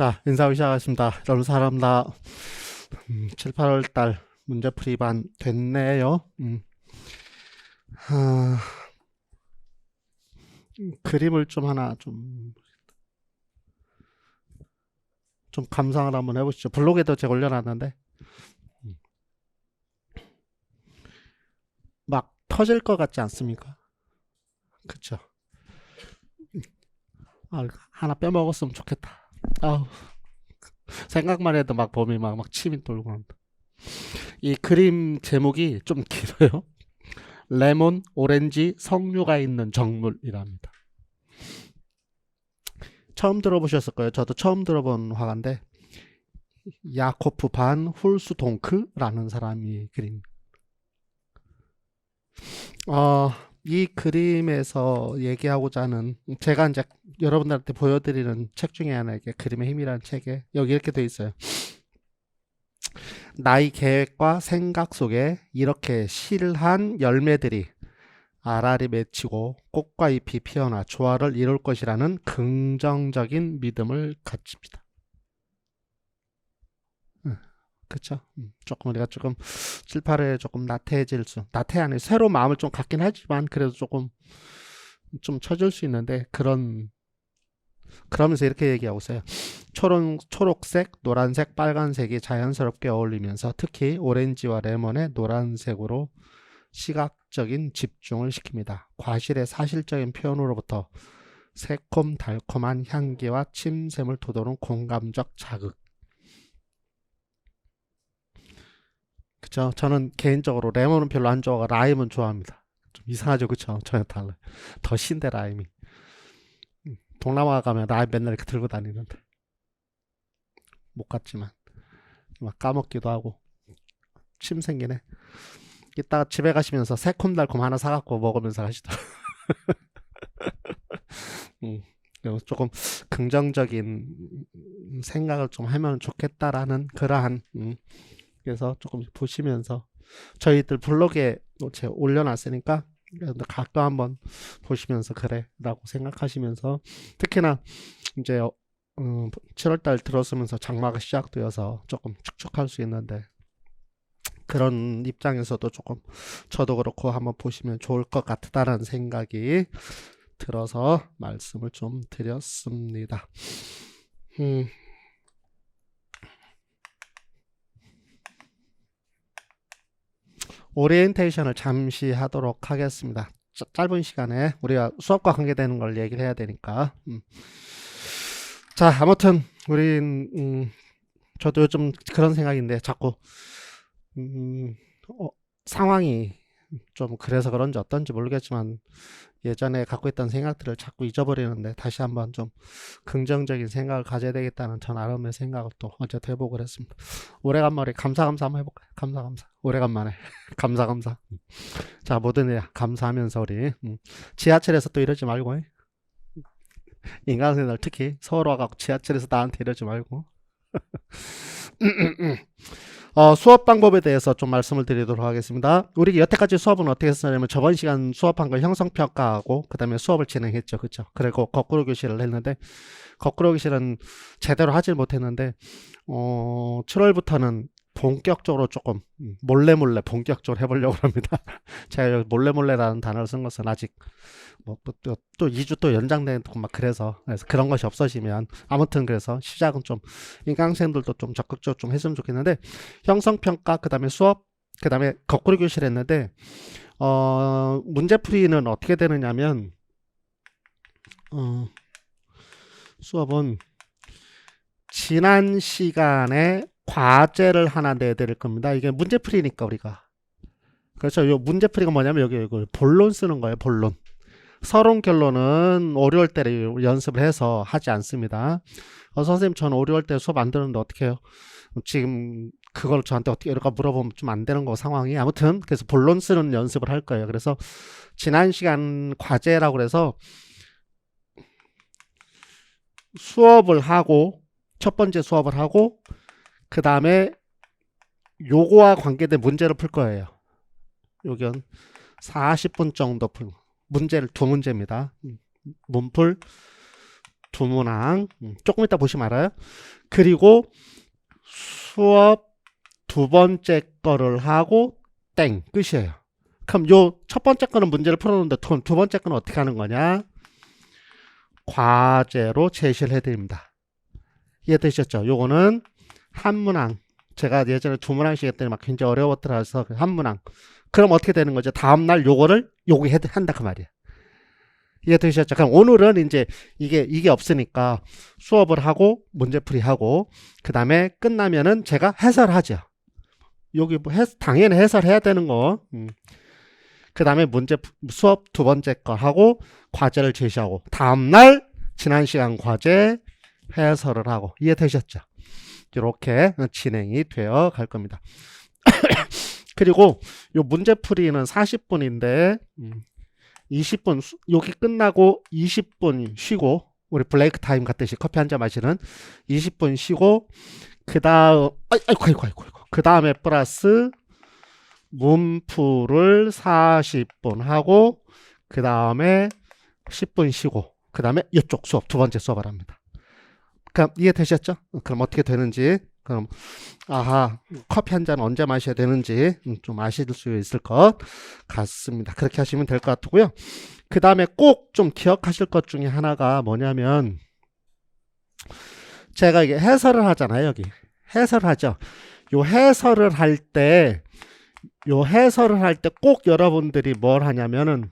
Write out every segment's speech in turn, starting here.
자, 인사하기 시작하겠습니다. 여러분 사람다 음, 7, 8월 달 문제풀이 반 됐네요. 음. 하... 음, 그림을 좀 하나 좀, 좀 감상을 한번 해보시죠. 블로그에도 제가 올려놨는데, 음. 막 터질 것 같지 않습니까? 그쵸? 아, 하나 빼먹었으면 좋겠다. 아우, 생각만 해도 막 봄이 막, 막 침이 돌고 한다. 이 그림 제목이 좀 길어요. 레몬, 오렌지, 석류가 있는 정물이랍니다. 처음 들어보셨을 거예요. 저도 처음 들어본 화가인데, 야코프 반 훌수동크라는 사람이 그린. 어, 이 그림에서 얘기하고자 하는 제가 이제 여러분들한테 보여드리는 책 중에 하나 이게 그림의 힘이라는 책에 여기 이렇게 돼 있어요. 나의 계획과 생각 속에 이렇게 실한 열매들이 알알이 맺히고 꽃과 잎이 피어나 조화를 이룰 것이라는 긍정적인 믿음을 가집니다. 그쵸? 음, 조금 우리가 조금 7, 8회 조금 나태해질 수, 나태 안에 새로 마음을 좀 갖긴 하지만 그래도 조금 좀 처질 수 있는데 그런 그러면서 이렇게 얘기하고 있어요. 초록, 초록색, 노란색, 빨간색이 자연스럽게 어울리면서 특히 오렌지와 레몬의 노란색으로 시각적인 집중을 시킵니다. 과실의 사실적인 표현으로부터 새콤달콤한 향기와 침샘을 돋우는 공감적 자극. 그쵸? 저는 개인적으로 레몬은 별로 안 좋아하고 라임은 좋아합니다. 좀 이상하죠, 그쵸? 저는 달라요. 더 신데 라임이. 음, 동남아 가면 라임 맨날 이렇게 들고 다니는데. 못 갔지만. 막 까먹기도 하고. 침 생기네. 이따가 집에 가시면서 새콤달콤 하나 사갖고 먹으면서 가시더라고요. 음, 조금 긍정적인 생각을 좀 하면 좋겠다라는 그러한 음, 그래서 조금 보시면서 저희들 블로그에 제가 올려놨으니까 가끔 한번 보시면서 그래라고 생각하시면서 특히나 이제 어, 7월달 들어서면서 장마가 시작되어서 조금 축축할 수 있는데 그런 입장에서도 조금 저도 그렇고 한번 보시면 좋을 것 같다라는 생각이 들어서 말씀을 좀 드렸습니다. 음. 오리엔테이션을 잠시 하도록 하겠습니다. 짜, 짧은 시간에 우리가 수업과 관계되는 걸 얘기를 해야 되니까. 음. 자, 아무튼 우린 음, 저도 요즘 그런 생각인데 자꾸 음, 어, 상황이 좀 그래서 그런지 어떤지 모르겠지만 예전에 갖고 있던 생각들을 자꾸 잊어버리는데 다시 한번 좀 긍정적인 생각을 가져야 되겠다는 전 아름의 생각을 또 어제 해보고 그랬습니다. 오래간만에 감사 감사 한번 해볼까요? 감사 감사. 오래간만에 감사 감사. 자 모든 일 감사하면서 우리 음. 지하철에서 또 이러지 말고 인간생활 특히 서울 와갖고 지하철에서 나한테 이러지 말고 어, 수업 방법에 대해서 좀 말씀을 드리도록 하겠습니다. 우리 여태까지 수업은 어떻게 했었냐면 저번 시간 수업한 걸 형성평가하고 그 다음에 수업을 진행했죠. 그쵸? 그리고 거꾸로 교실을 했는데 거꾸로 교실은 제대로 하질 못했는데 어, 7월부터는 본격적으로 조금 음, 몰래 몰래 본격적으로 해보려고 합니다. 제가 몰래 몰래라는 단어를 쓴 것은 아직 뭐또 또, 또 2주 또 연장되고 막 그래서 그래서 그런 것이 없어지면 아무튼 그래서 시작은 좀 인강생들도 좀 적극적으로 좀 했으면 좋겠는데 형성평가 그다음에 수업 그다음에 거꾸로 교실 했는데 어 문제풀이는 어떻게 되느냐면 어 수업은 지난 시간에 과제를 하나 내드릴 겁니다. 이게 문제풀이니까 우리가. 그렇죠. 요 문제풀이가 뭐냐면 여기 이걸 본론 쓰는 거예요. 본론. 서론 결론은 5, 6월 때 연습을 해서 하지 않습니다. 어, 선생님 저는 5, 6월 때 수업 안 들었는데 어떻게 해요? 지금 그걸 저한테 어떻게 이럴까 물어보면 좀 안 되는 거 상황이 아무튼 그래서 본론 쓰는 연습을 할 거예요. 그래서 지난 시간 과제라고 그래서 수업을 하고 첫 번째 수업을 하고 그 다음에 요거와 관계된 문제를 풀 거예요. 요건 40분 정도 풀 문제를 두 문제입니다. 문풀 두 문항 음, 조금 이따 보시면 알아요. 그리고 수업 두 번째 거를 하고 땡 끝이에요. 그럼 요 첫 번째 거는 문제를 풀었는데 두, 두 번째 거는 어떻게 하는 거냐? 과제로 제시를 해드립니다. 이해되셨죠? 요거는 한 문항. 제가 예전에 두 문항씩 했더니 막 굉장히 어려웠더라서 그한 문항. 그럼 어떻게 되는 거죠? 다음날 요거를 요거 해 한다 그 말이야. 이해 되셨죠? 그럼 오늘은 이제 이게 이게 없으니까 수업을 하고 문제풀이 하고 그 다음에 끝나면은 제가 해설하죠. 여기 뭐 해, 당연히 해설해야 되는 거. 음. 그 다음에 문제 수업 두 번째 거 하고 과제를 제시하고 다음 날 지난 시간 과제 해설을 하고 이해 되셨죠? 이렇게 진행이 되어 갈 겁니다. 그리고 요 문제풀이는 40분인데 음, 20분 수- 여기 끝나고 20분 쉬고 우리 블레이크 타임 같듯이 커피 한 잔 마시는 20분 쉬고 그 다음 아이고 아이고 아이고 아이고 그 다음에 플러스 문풀을 40분 하고 그 다음에 10분 쉬고 그 다음에 이쪽 수업 두 번째 수업을 합니다. 그럼 이해되셨죠? 그럼 어떻게 되는지 그럼 아하 커피 한 잔 언제 마셔야 되는지 음, 좀 아실 수 있을 것 같습니다. 그렇게 하시면 될 것 같고요. 그 다음에 꼭 좀 기억하실 것 중에 하나가 뭐냐면 제가 이게 해설을 하잖아요. 여기 해설을 하죠. 요 해설을 할 때 요 해설을 할 때 꼭 여러분들이 뭘 하냐면은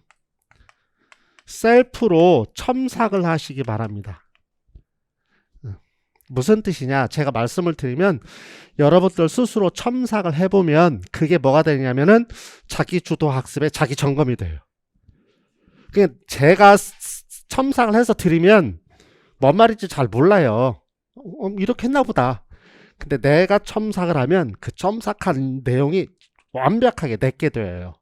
셀프로 첨삭을 하시기 바랍니다. 어, 무슨 뜻이냐? 제가 말씀을 드리면 여러분들 스스로 첨삭을 해보면 그게 뭐가 되냐면은 자기 주도 학습에 자기 점검이 돼요. 그 제가 첨삭을 해서 드리면 뭔 말인지 잘 몰라요. 어, 이렇게 했나 보다. 근데 내가 첨삭을 하면 그 첨삭한 내용이 완벽하게 내게 돼요.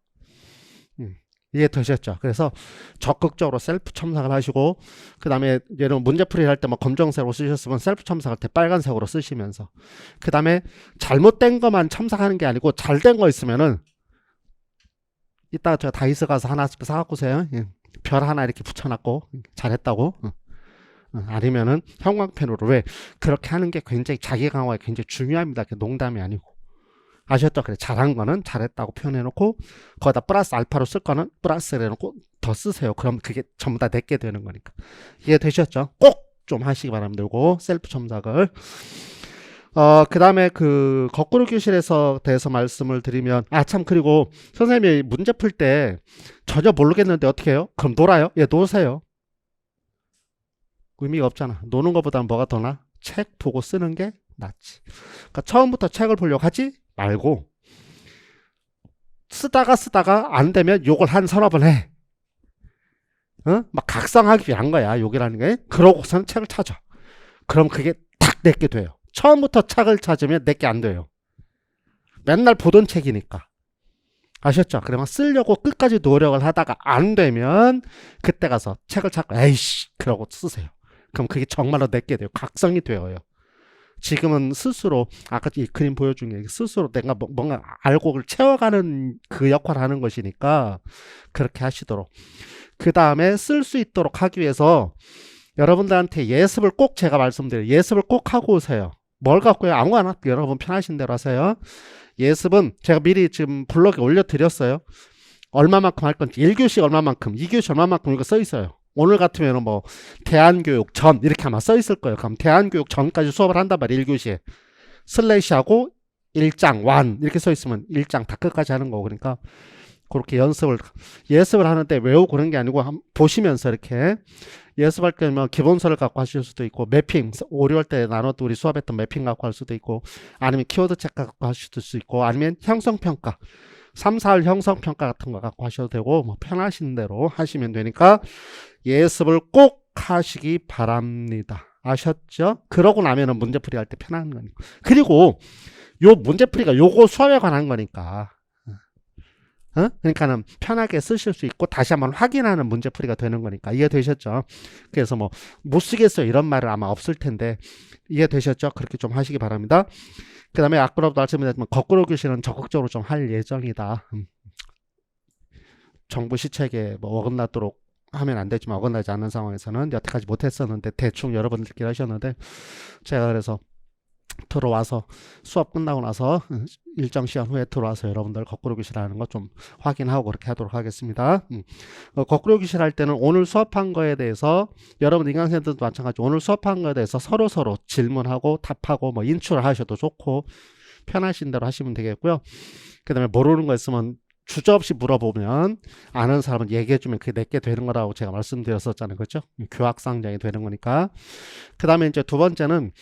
음, 이해 되셨죠? 그래서 적극적으로 셀프 첨삭을 하시고 그 다음에 예를 문제풀이 할때 뭐 검정색으로 쓰셨으면 셀프 첨삭할 때 빨간색으로 쓰시면서 그 다음에 잘못된 것만 첨삭하는 게 아니고 잘 된 거 있으면은 이따가 다이스 가서 하나씩 사갖고 오세요. 예. 별 하나 이렇게 붙여놨고 잘했다고. 아니면은 형광펜으로 왜 그렇게 하는 게 굉장히 자기 강화에 굉장히 중요합니다. 그 농담이 아니고 아셨죠? 그래 잘한 거는 잘했다고 표현해놓고 거기다 플러스 알파로 쓸 거는 플러스를 해놓고 더 쓰세요. 그럼 그게 전부 다 내게 되는 거니까 이해되셨죠? 꼭 좀 하시기 바랍니다. 요거 셀프 첨삭을 어, 그 다음에 그, 거꾸로 교실에서 대해서 말씀을 드리면, 아, 참, 그리고 선생님이 문제 풀 때 전혀 모르겠는데 어떻게 해요? 그럼 놀아요? 예, 노세요. 의미가 없잖아. 노는 것보다는 뭐가 더 나? 책 보고 쓰는 게 낫지. 그러니까 처음부터 책을 보려고 하지 말고, 쓰다가 쓰다가 안 되면 욕을 한 서너 번 해. 어? 막 각성하기 위한 거야, 욕이라는 게. 그러고서는 책을 찾아. 그럼 그게 딱 내게 돼요. 처음부터 책을 찾으면 내게 안 돼요. 맨날 보던 책이니까. 아셨죠? 그러면 쓰려고 끝까지 노력을 하다가 안 되면 그때 가서 책을 찾고 에이씨 그러고 쓰세요. 그럼 그게 정말로 내게 돼요. 각성이 되어요. 지금은 스스로 아까 이 그림 보여준 게 스스로 내가 뭐- 뭔가 그걸 채워가는 그 역할을 하는 것이니까 그렇게 하시도록. 그 다음에 쓸 수 있도록 하기 위해서 여러분들한테 예습을 꼭 제가 말씀드려요. 예습을 꼭 하고 오세요. 뭘 갖고요? 아무거나 여러분 편하신 대로 하세요. 예습은 제가 미리 지금 블로그에 올려드렸어요. 얼마만큼 할 건지 1교시 얼마만큼 2교시 얼마만큼 이거 써 있어요. 오늘 같으면 뭐 대한교육 전 이렇게 아마 써 있을 거예요. 그럼 대한교육 전까지 수업을 한단 말이에요. 1교시에 슬래시하고 1장 완 이렇게 써 있으면 1장 다 끝까지 하는 거고 그러니까 그렇게 연습을 예습을 하는데 외우고 그런 게 아니고 한- 보시면서 이렇게 예습할 때면 기본서를 갖고 하실 수도 있고 매핑 5, 6월 때 나눠도 우리 수업했던 매핑 갖고 할 수도 있고 아니면 키워드 책 갖고 하실 수 있고 아니면 형성평가 3, 4월 형성평가 같은 거 갖고 하셔도 되고 뭐 편하신 대로 하시면 되니까 예습을 꼭 하시기 바랍니다. 아셨죠? 그러고 나면은 문제풀이 할 때 편한 거니까. 그리고 요 문제풀이가 요거 수업에 관한 거니까. 어? 그러니까는 편하게 쓰실 수 있고 다시 한번 확인하는 문제풀이가 되는 거니까 이해되셨죠? 그래서 뭐 못 쓰겠어요 이런 말은 아마 없을 텐데 이해되셨죠? 그렇게 좀 하시기 바랍니다. 그 다음에 아까도 말씀드렸지만 거꾸로 교실은 적극적으로 좀 할 예정이다. 음. 정부 시책에 뭐 어긋나도록 하면 안 되지만 어긋나지 않는 상황에서는 여태까지 못했었는데 대충 여러분들끼리 하셨는데 제가 그래서 들어와서 수업 끝나고 나서 일정 시간 후에 들어와서 여러분들 거꾸로 교실하는 거 좀 확인하고 그렇게 하도록 하겠습니다. 음. 어, 거꾸로 교실할 때는 오늘 수업한 거에 대해서 여러분 인강생들도 마찬가지 오늘 수업한 거에 대해서 서로 서로 질문하고 답하고 뭐 인출을 하셔도 좋고 편하신 대로 하시면 되겠고요. 그 다음에 모르는 거 있으면 주저없이 물어보면 아는 사람은 얘기해주면 그게 내게 되는 거라고 제가 말씀드렸었잖아요. 그렇죠? 교학상장이 되는 거니까. 그 다음에 이제 두 번째는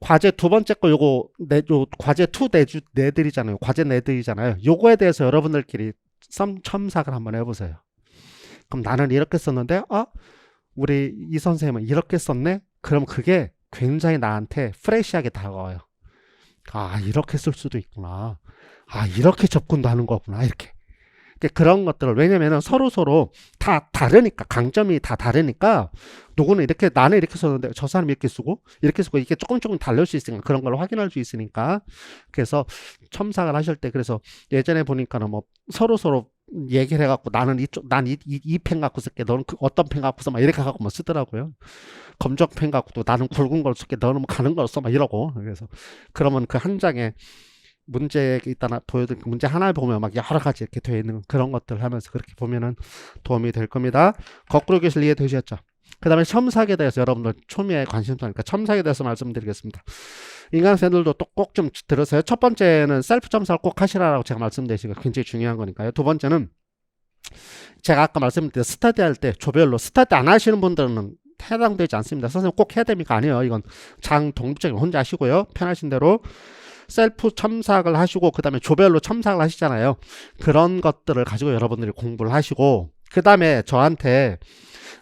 과제 두 번째 거 요거 내, 요 과제 투 내주, 내드리잖아요. 과제 내드리잖아요. 요거에 대해서 여러분들끼리 썸, 첨삭을 한번 해보세요. 그럼 나는 이렇게 썼는데, 아, 우리 이 선생님은 이렇게 썼네? 그럼 그게 굉장히 나한테 프레시하게 다가와요. 아, 이렇게 쓸 수도 있구나. 아, 이렇게 접근도 하는 거구나. 이렇게. 그런 것들을 왜냐면은 서로 서로 다 다르니까 강점이 다 다르니까 누구는 이렇게 나는 이렇게 썼는데 저 사람이 이렇게 쓰고 이렇게 쓰고 이게 조금 조금 다를 수 있으니까 그런 걸 확인할 수 있으니까. 그래서 첨삭을 하실 때 그래서 예전에 보니까는 뭐 서로 서로 얘기를 해갖고 나는 이쪽 난이이펜 갖고 쓸게. 너는 그 어떤 펜 갖고 써막 이렇게 갖고 뭐 쓰더라고요. 검정 펜 갖고도 나는 굵은 걸 쓸게. 너는 뭐 가는 걸 써? 막 이러고. 그래서 그러면 그 한 장에 문제 있다나 보여드린 그 문제 하나에 보면 막 여러 가지 이렇게 되어 있는 그런 것들 하면서 그렇게 보면은 도움이 될 겁니다. 거꾸로 교실 이해되셨죠? 그 다음에 첨삭에 대해서 여러분들 초미에 관심사니까 첨삭에 대해서 말씀드리겠습니다. 인간생들도 또 꼭 좀 들으세요. 첫 번째는 셀프 첨삭을 꼭 하시라고 제가 말씀드리시고 굉장히 중요한 거니까요. 두 번째는 제가 아까 말씀드린 스타디 할 때 조별로 스타디 안 하시는 분들은 해당되지 않습니다. 선생님 꼭 해야 됩니까? 아니에요. 이건 장 독립적인 혼자 하시고요. 편하신 대로 셀프 첨삭을 하시고 그 다음에 조별로 첨삭을 하시잖아요. 그런 것들을 가지고 여러분들이 공부를 하시고 그 다음에 저한테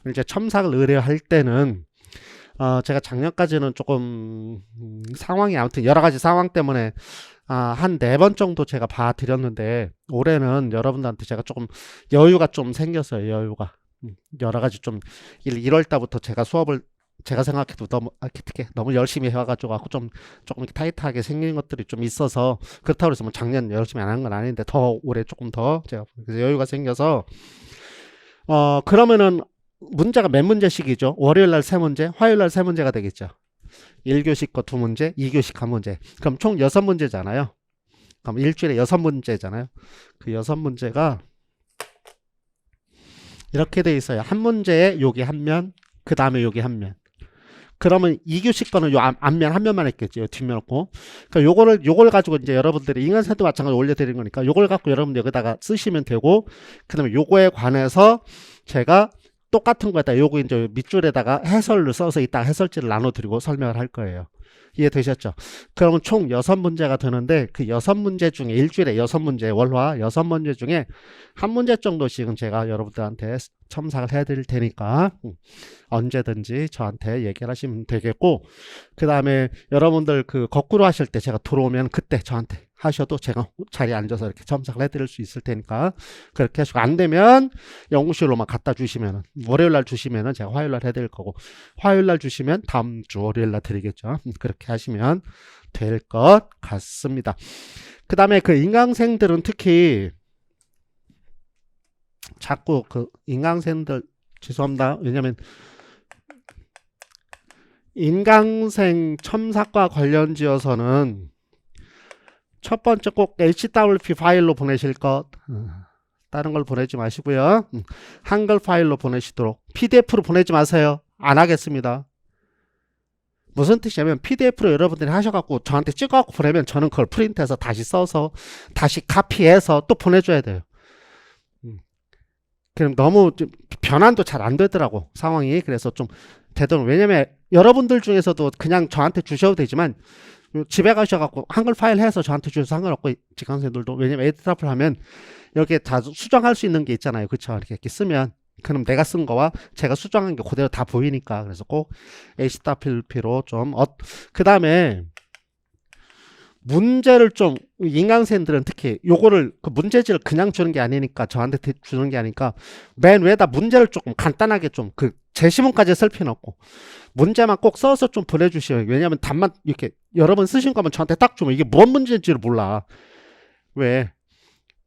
이제 첨삭을 의뢰할 때는 어 제가 작년까지는 조금 음, 상황이 아무튼 여러 가지 상황 때문에 아, 한 네 번 정도 제가 봐드렸는데 올해는 여러분들한테 제가 조금 여유가 좀 생겼어요. 여유가 음, 여러 가지 좀 1월 달부터 제가 수업을 제가 생각해도 너무 아, 특히 너무 열심히 해와가지고 좀 조금 이렇게 타이트하게 생긴 것들이 좀 있어서 그렇다고 해서 뭐 작년 열심히 안 한 건 아닌데 더 올해 조금 더 제가 여유가 생겨서 어 그러면은 문제가 몇 문제씩이죠? 월요일 날 세 문제, 화요일 날 세 문제가 되겠죠. 1교시 거 두 문제, 2교시 한 문제. 그럼 총 여섯 문제잖아요. 그럼 일주일에 여섯 문제잖아요. 그 여섯 문제가 이렇게 돼 있어요. 한 문제에 여기 한 면, 그 다음에 여기 한 면. 그러면 2교시 거는 요 앞- 앞면 한 면만 했겠죠. 뒷면 없고. 그러니까 요거를 요걸 가지고 이제 여러분들이 인간센터 마찬가지로 올려 드리는 거니까 요걸 갖고 여러분 여기다가 쓰시면 되고 그다음에 요거에 관해서 제가 똑같은 거에다 요거 이제 밑줄에다가 해설을 써서 이따 해설지를 나눠 드리고 설명을 할 거예요. 이해되셨죠? 그러면 총 여섯 문제가 되는데 그 여섯 문제 중에 일주일에 여섯 문제 월화 여섯 문제 중에 한 문제 정도씩은 제가 여러분들한테 첨삭을 해드릴 테니까 음, 언제든지 저한테 얘기를 하시면 되겠고 그 다음에 여러분들 그 거꾸로 하실 때 제가 들어오면 그때 저한테 하셔도 제가 자리에 앉아서 이렇게 첨삭을 해드릴 수 있을 테니까 그렇게 하시고 안 되면 연구실로만 갖다 주시면은 월요일 날 주시면은 제가 화요일 날 해드릴 거고 화요일 날 주시면 다음 주 월요일 날 드리겠죠. 음, 그렇게 하시면 될 것 같습니다. 그 다음에 그 인강생들은 특히 자꾸 그 인강생들 죄송합니다. 왜냐면 인강생 첨삭과 관련지어서는 첫 번째 꼭 HWP 파일로 보내실 것. 어, 다른 걸 보내지 마시고요. 음, 한글 파일로 보내시도록. PDF로 보내지 마세요. 안 하겠습니다. 무슨 뜻이냐면 PDF로 여러분들이 하셔갖고 저한테 찍어갖고 보내면 저는 그걸 프린트해서 다시 써서 다시 카피해서 또 보내줘야 돼요. 음. 그럼 너무 좀 변환도 잘 안 되더라고 상황이 그래서 좀 되도록 왜냐면 여러분들 중에서도 그냥 저한테 주셔도 되지만 집에 가셔갖고 한글 파일 해서 저한테 주셔서 상관없고 직강생들도. 왜냐면 에디터플 하면 여기에 다 수정할 수 있는 게 있잖아요. 그쵸? 이렇게, 이렇게 쓰면. 그럼 내가 쓴 거와 제가 수정한 게 그대로 다 보이니까. 그래서 꼭 HWP로 좀그 다음에 문제를 좀 인강생들은 특히 요거를 그 문제지를 그냥 주는 게 아니니까 저한테 대- 주는 게 아니니까 맨 위에다 문제를 조금 간단하게 좀 그 제시문까지 쓸 필요는 없고 문제만 꼭 써서 좀 보내주시면 왜냐하면 답만 이렇게 여러 번 쓰신 거면 저한테 딱 주면 이게 뭔 문제인지를 몰라 왜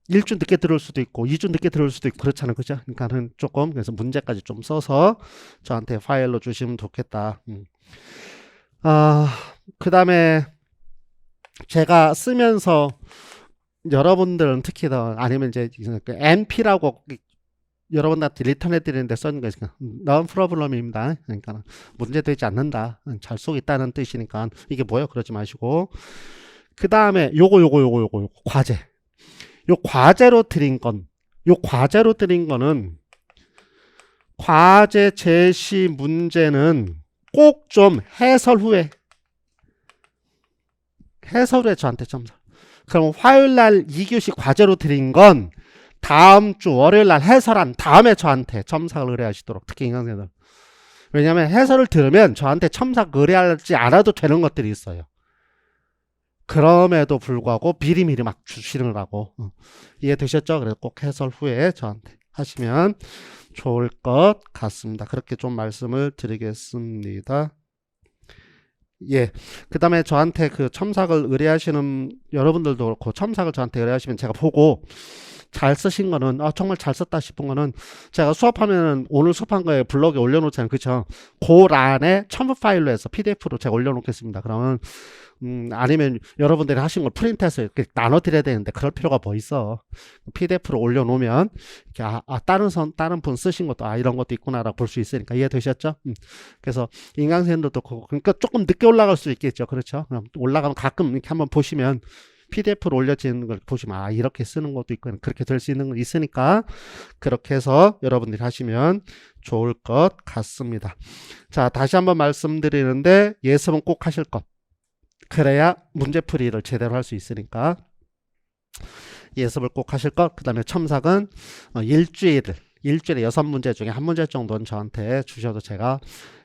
일주 늦게 들어올 수도 있고 2주 늦게 들어올 수도 있고 그렇잖아요. 그죠? 그러니까는 조금 그래서 문제까지 좀 써서 저한테 파일로 주시면 좋겠다. 음. 아, 그 다음에 제가 쓰면서 여러분들은 특히 더 아니면 이제 그 NP라고 여러분들한테 리턴해 드리는데 써는 거 있으니까 non problem입니다. 그러니까 문제되지 않는다. 잘 쏘고 있다는 뜻이니까 이게 뭐예요? 그러지 마시고 그 다음에 요거 요거 요거 요거 요거 과제 요 과제로 드린 건 요 과제로 드린 거는 과제 제시 문제는 꼭 좀 해설 후에 해설 후에 저한테 첨삭 그럼 화요일 날 2교시 과제로 드린 건 다음 주 월요일 날 해설한 다음에 저한테 첨삭을 의뢰하시도록 특히 인강생들 왜냐하면 해설을 들으면 저한테 첨삭 의뢰하지 않아도 되는 것들이 있어요. 그럼에도 불구하고 미리미리 막 주시느라고 어. 이해되셨죠? 그래서 꼭 해설 후에 저한테 하시면 좋을 것 같습니다. 그렇게 좀 말씀을 드리겠습니다. 예. 그 다음에 저한테 그 첨삭을 의뢰하시는 여러분들도 그렇고 첨삭을 저한테 의뢰하시면 제가 보고 잘 쓰신 거는 아 정말 잘 썼다 싶은 거는 제가 수업하면은 오늘 수업한 거에 블로그에 올려놓잖아요. 그쵸? 그 란에 첨부 파일로 해서 pdf로 제가 올려놓겠습니다. 그러면 음 아니면 여러분들이 하신 걸 프린트해서 이렇게 나눠드려야 되는데 그럴 필요가 뭐 있어 pdf로 올려놓으면 이렇게 아, 아, 다른 선 다른 분 쓰신 것도 아 이런 것도 있구나라고 볼 수 있으니까 이해되셨죠 음. 그래서 그렇고 그러니까 조금 늦게 올라갈 수 있겠죠 그렇죠 그럼 올라가면 가끔 이렇게 한번 보시면 PDF로 올려지는 걸 보시면 아 이렇게 쓰는 것도 있고 그렇게 될 수 있는 거 있으니까 그렇게 해서 여러분들이 하시면 좋을 것 같습니다. 자 다시 한번 말씀드리는데 예습은 꼭 하실 것. 그래야 문제풀이를 제대로 할 수 있으니까 예습을 꼭 하실 것. 그 다음에 첨삭은 어, 일주일을 일주일에 여섯 문제 중에 한 문제 정도는 저한테 주셔도 제가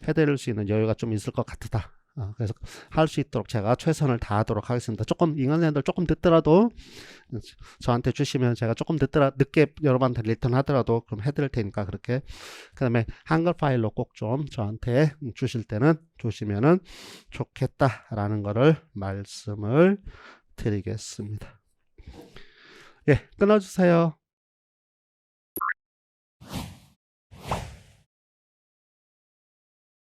해드릴 수 있는 여유가 좀 있을 것 같다. 어, 그래서 할 수 있도록 제가 최선을 다하도록 하겠습니다. 조금 인간생들 조금 늦더라도 저한테 주시면 제가 조금 늦더라 늦게 여러분한테 리턴 하더라도 그럼 해드릴 테니까 그렇게 그다음에 한글 파일로 꼭 좀 저한테 주실 때는 주시면은 좋겠다라는 거를 말씀을 드리겠습니다. 예, 끊어주세요.